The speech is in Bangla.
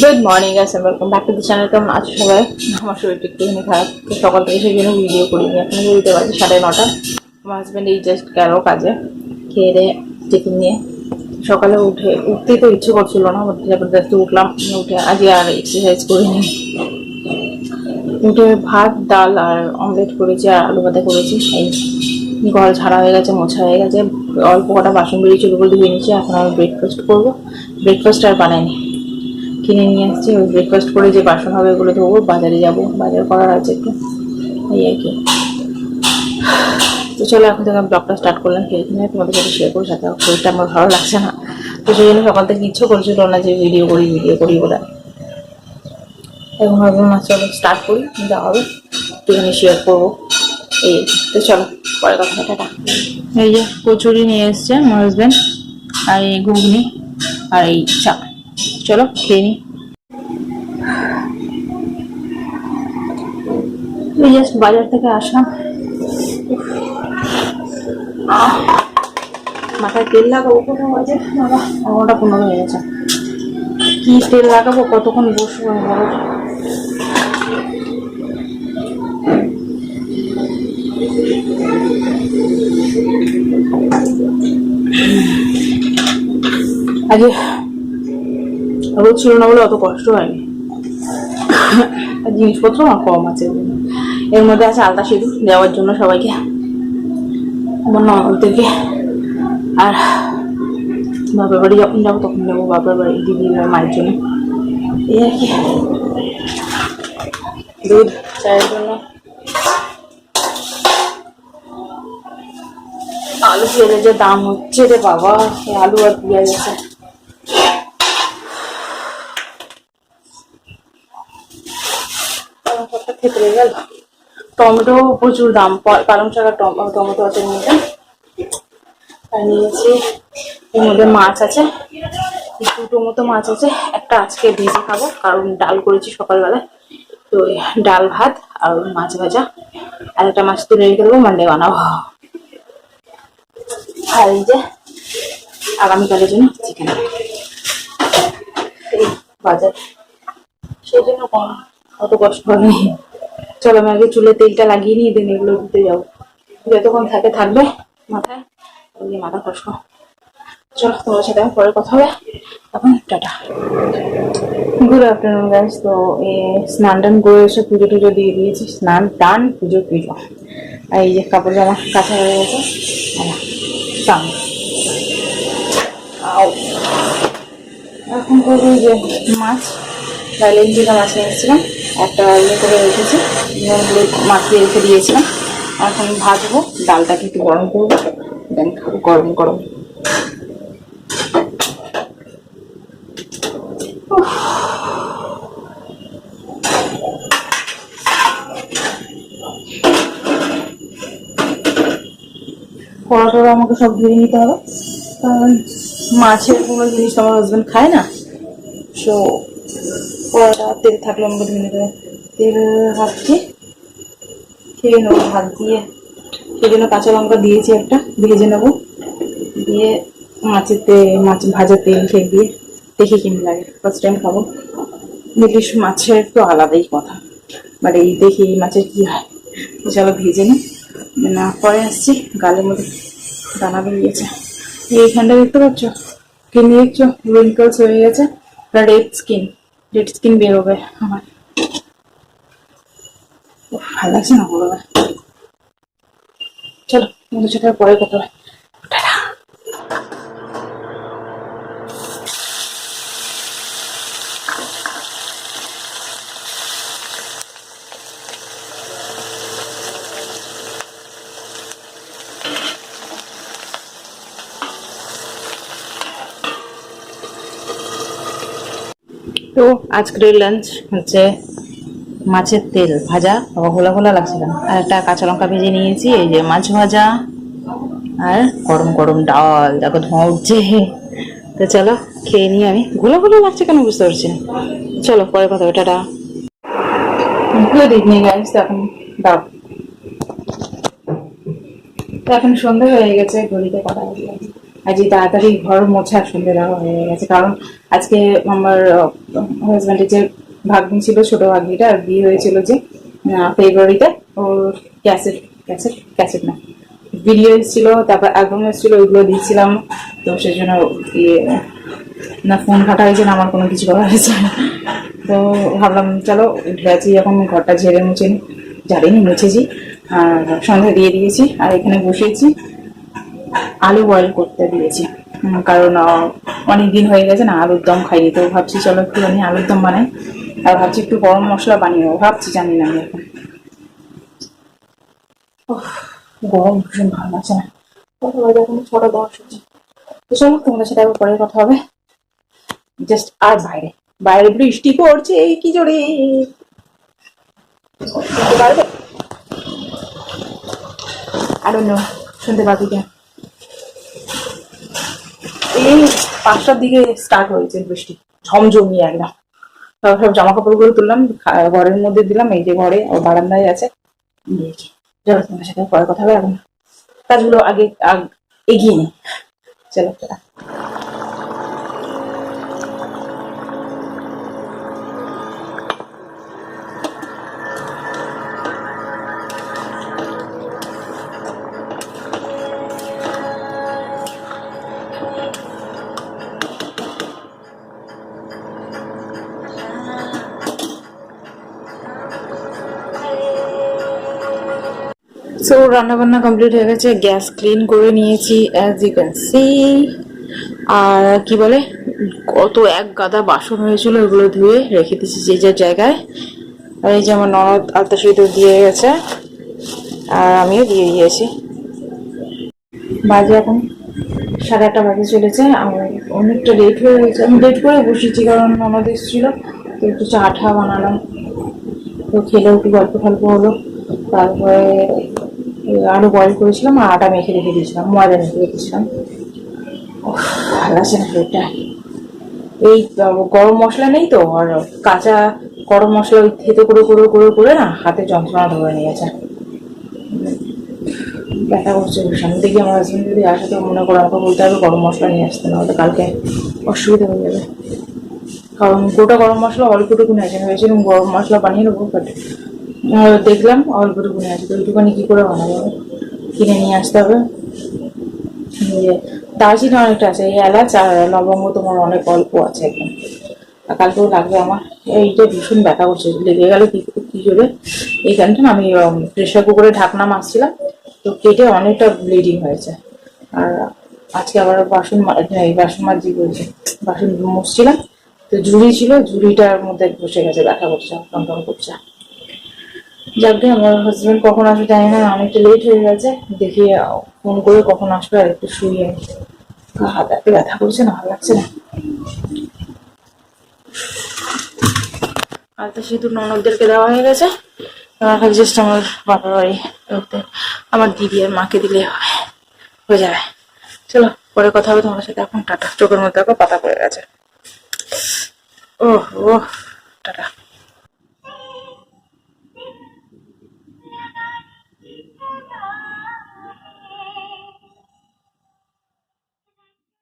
Good morning guys welcome back to the channel কেমন আছো সবাই? আমার শরীরটা একটুখানি খারাপ। তো সকাল থেকে সেই জন্য ভিডিও করিনি। এখন বলতে পারছি সাড়ে নটা। আমার হাজব্যান্ড এই জাস্ট গেল কাজে। খেয়ে দিয়ে টিফিন নিয়ে। সকালে উঠে উঠতেই তো ইচ্ছে করছিল না। জবরদস্তি উঠলাম। উঠে আজকে আর এক্সারসাইজ করিনি। উঠে ভাত, ডাল আর অমলেট করেছি আর আলু ভাতে করেছি। এই ঘর ঝাড়া হয়ে গেছে, মোছা হয়ে গেছে। অল্প কটা বাসন বেরিয়েছিল বলে ধুয়ে নিয়েছি। এখন আমি ব্রেকফাস্ট করব। ব্রেকফাস্ট আর বানাইনি। কিনে নিয়ে আসছি, ওই ব্রেকফাস্ট করে যে বাসন হবে ওগুলো ধোবো, বাজারে যাব। বাজার করার আছে একটু। এই আর কি। তো চলো, এখন থেকে আমি ব্লগটা স্টার্ট করলাম। কিনে তোমাদের সাথে শেয়ার করব, সাথে শরীরটা আমার ভালো লাগছে না। তো সেই জন্য সকাল থেকে ইচ্ছে করছিল না যে ভিডিও করি ভিডিও করি বলে। এখন ভাবলাম চলো স্টার্ট করি, যা হবে, একটুখানি শেয়ার করব। এই তো চলো, পরে কথা টাটা। এই যে, কচুরি নিয়ে এসছে আমার হাজব্যান্ড আর এই ঘুগনি, আর এই চা চলো, খেয়ে নি। বাজার থেকে আসলাম। মাথায় তেল লাগাবো কোথাও আছে বাবা এগারোটা পনেরো হয়ে গেছে। কি তেল লাগাবো? কতক্ষণ বসবো আগে রোদ ছিল না বলে অত কষ্ট হয়নি। আর জিনিসপত্র আমার কম আছে এর মধ্যে আছে আলতা সিঁদুর দেওয়ার জন্য সবাইকে আমার ননদদেরকে আর বাপের বাড়ি যখন যাব তখন যাব বাপের বাড়ি দিদি মায়ের জন্য। এই আর কি। দুধ, চায়ের জন্য। আলু পেঁয়াজের যে দাম হচ্ছে রে বাবা এই আলু আর পেঁয়াজ আছে। গেল। টমেটো প্রচুর দাম পালং শাক আর টমেটো আছে এর আর নিয়েছি, এর মধ্যে মাছ আছে। দুটো মতো মাছ আছে। একটা আজকে ভেজে খাব, কারণ ডাল করেছি সকালবেলা তো ডাল ভাত আর মাছ ভাজা। আর একটা মাছ তুলে রেখে দেবো মান্ডে বানাবো। আর এই যে আগামীকালের জন্য চিকেন বাজার। সেই জন্য কম অত কষ্ট হয়নি। চলো আমি আগে চুলে তেলটা লাগিয়ে নিয়ে দিন এগুলো দিতে যাব যতক্ষণ থাকে থাকবে মাথায় ওই মাথা কষ্ট চলো তোমার সাথে আমার পরে কথা হবে। এখন টাটা। গুড আফটারনুন গাইস তো স্নান টান করে এসে পুজো টুজো দিয়ে দিয়েছি। স্নান টান পুজো পুজো আর এই যে কাপড় জামা কাঁচা হয়ে গেছে। এখন করব যে মাছ ডাইলেন থেকে মাছ নিয়ে এসেছিলাম একটা ইয়ে করে রেখেছি, নুন হলুদ মাখিয়ে রেখে দিয়েছিলাম। এখন ভাজবো, ডালটাকে একটু গরম করব দেন খাব, গরম গরম। উফ। পরোটাটা আমাকে সব ধুয়ে নিতে হবে। কারণ মাছের কোনো জিনিস আমার হাজবেন্ড খায় না। সো পরোটা তেল থাকলে আমাকে ধুয়ে নিতে হবে তেল ভাবছি খেয়ে নেব ভাত দিয়ে। সেই জন্য কাঁচা লঙ্কা দিয়েছি একটা, ভেজে নেব। দিয়ে মাছের তেল, মাছ ভাজা তেল ফেক দিয়ে দেখি কেমন লাগে। ফার্স্ট টাইম খাব। ইলিশ মাছের তো আলাদাই কথা। বাট এই দেখি এই মাছের কি হয়। চলো ভেজে নিই। না, পরে আসছি। গালের মধ্যে দানা বেরিয়েছে। এইখানটা দেখতে পাচ্ছ? স্কিন দেখছ? রিঙ্কলস হয়ে গেছে। রেড স্কিন রেড স্কিন বেরোবে আমার ভালো লাগছে না বলবে। চলো তোমাদের সাথে পরে কথা হবে তো আজকের লাঞ্চ হচ্ছে মাছের তেল ভাজা বাবা ঘোলা ঘোলা লাগছে কেন? আর একটা কাঁচা লঙ্কা ভেজে নিয়েছি, এই যে মাছ ভাজা, আর গরম গরম ডাল, দেখো ধোঁয়া উঠছে। তো চলো খেয়ে নিই আমি ঘোলা ঘোলা লাগছে কেন বুঝতে পারছি চলো পরে কথা হবে, টাটা। গুড ইভিনিং গাইস এখন দাও। এখন সন্ধ্যা হয়ে গেছে, ঘড়িতে কটা বাজে? আজ তাড়াতাড়ি ঘর মোছা সন্ধে দেওয়া হয়ে গেছে কারণ আজকে আমার হাজব্যান্ডের যে ভাগ্নি ছিল, ছোট ভাগ্নিটা, আর বিয়ে হয়েছিল যে ফেব্রুয়ারিতে ওর ক্যাসেট ক্যাসেট ক্যাসেট না ভিডিও এসেছিল, তারপর অ্যালবাম এসেছিল, ওইগুলো দিয়েছিলাম তো সেই জন্য ইয়ে না ফোন ঘাটা হয়েছে না, আমার কোনো কিছু করা হয়েছে না। তো ভাবলাম, চলো, উঠে আছি, এখন ঘরটা ঝেড়ে মুছে নিই ঝাড়িনি মুছেছি, আর সন্ধ্যা দিয়ে দিয়েছি, আর এখানে বসিয়েছি আলু বয়েল করতে দিয়েছি। কারণ অনেক দিন হয়ে গেছে না, আলুর দম খাইনি, তো ভাবছি চলো একটুখানি আলুর দম বানাই। আর ভাবছি একটু গরম মশলা বানিয়ে ভাবছি জানি না আমি এখন। গরম ভীষণ ভালো লাগছে না। ছটা দশ হচ্ছে। তো চলো, তোমাদের সাথে আবার পরে কথা হবে। জাস্ট আর বাইরে। বাইরে বৃষ্টি পড়ছে কি জোরে? শুনতে পারবে? আরও নো শুনতে পাবি কেন এই পাঁচটার দিকে স্টার্ট হয়েছে বৃষ্টি। ঝমঝমিয়ে একদম। তারপর সব জামা কাপড়গুলো তুললাম ঘরের মধ্যে দিলাম, এই যে ঘরে ও বারান্দায় আছে। তোমার সাথে পরে কথা হবে, এখন কাজগুলো আগে, আগ- এগিয়ে নি চলো। সো রান্না বান্না কমপ্লিট হয়ে গেছে, গ্যাস ক্লিন করে নিয়েছি অ্যাজ ইউ ক্যান সি আর কি বলে, কত এক গাদা বাসন হয়েছিল, ওগুলো ধুয়ে রেখে দিয়েছি যে যার জায়গায়। আর এই যে আমার ননদ আলতা সুইট দিয়ে গেছে, আর আমিও দিয়ে দিয়েছি। বাজে এখন সাড়ে আটটা বাজে চলেছে, আমার অনেকটা লেট হয়ে গেছে। আমি লেট করে বসেছি, কারণ ননদ এসেছিল, তো একটু চা ঠা বানালাম। তো খেলেও একটু গল্প টল্প হলো, তারপরে আলু বয়েল করেছিলাম আর আটা মেখে রেখে দিয়েছিলাম, ময়দা মেখে রেখেছিলাম ভালো লাগছে না পেটটা এই গরম মশলা নেই তো? আর কাঁচা গরম মশলা ওই থেতো করে করে করে করে না, হাতে যন্ত্রণা ধরে নিয়েছে ব্যথা করছে ভীষণ। দেখি আমার হাজবেন্ড যদি আসে তো মনে করে আমাকে বলতে হবে, গরম মশলা নিয়ে আসতে না হলে কালকে অসুবিধা হয়ে যাবে। কারণ গোটা গরম মশলা অল্পটুকুনি আছে ভেবেছিলাম গরম মশলা বানিয়ে নেব বাট দেখলাম অল্পটুকুনি আছে। তো ওইটুকুনি কী করে বানাবো? কিনে নিয়ে আসতে হবে। দার্জিলিং অনেকটা আছে, এই এলাচ আর লবঙ্গ তোমার অনেক অল্প আছে একদম। আর কালকেও লাগবে আমার। এইটা ভীষণ ব্যথা করছে, লেগে গেল কি কি এইখানটা না আমি প্রেশার কুকারে ঢাকনা মারছিলাম। তো কেটে অনেকটা ব্লিডিং হয়েছে। আর আজকে আবার বাসন এই বাসন মাজি বলছে, বাসন মুছছিলাম। তো ঝুড়ি ছিল, ঝুড়িটার মধ্যে বসে গেছে, ব্যথা করছে টনটন করছে। যাকে আমার হাজবেন্ড কখন আসবে জানি না, আমি অনেকটা লেট হয়ে গেছে, দেখি ফোন করে কখন আসবে আর একটু শুয়ে। হাত ব্যথা করছে না, ভালো লাগছে না। আর তো শুধু ননদদেরকে দেওয়া হয়ে গেছে। আমার কাছে জাস্ট আমার বাপের বাড়ি আমার দিদি আর মাকে দিলে হয়ে। যাবে। চলো, পরে কথা হবে তোমার সাথে এখন। টাটা। চোখের মধ্যে পাতা পড়ে গেছে। ও ও টাটা।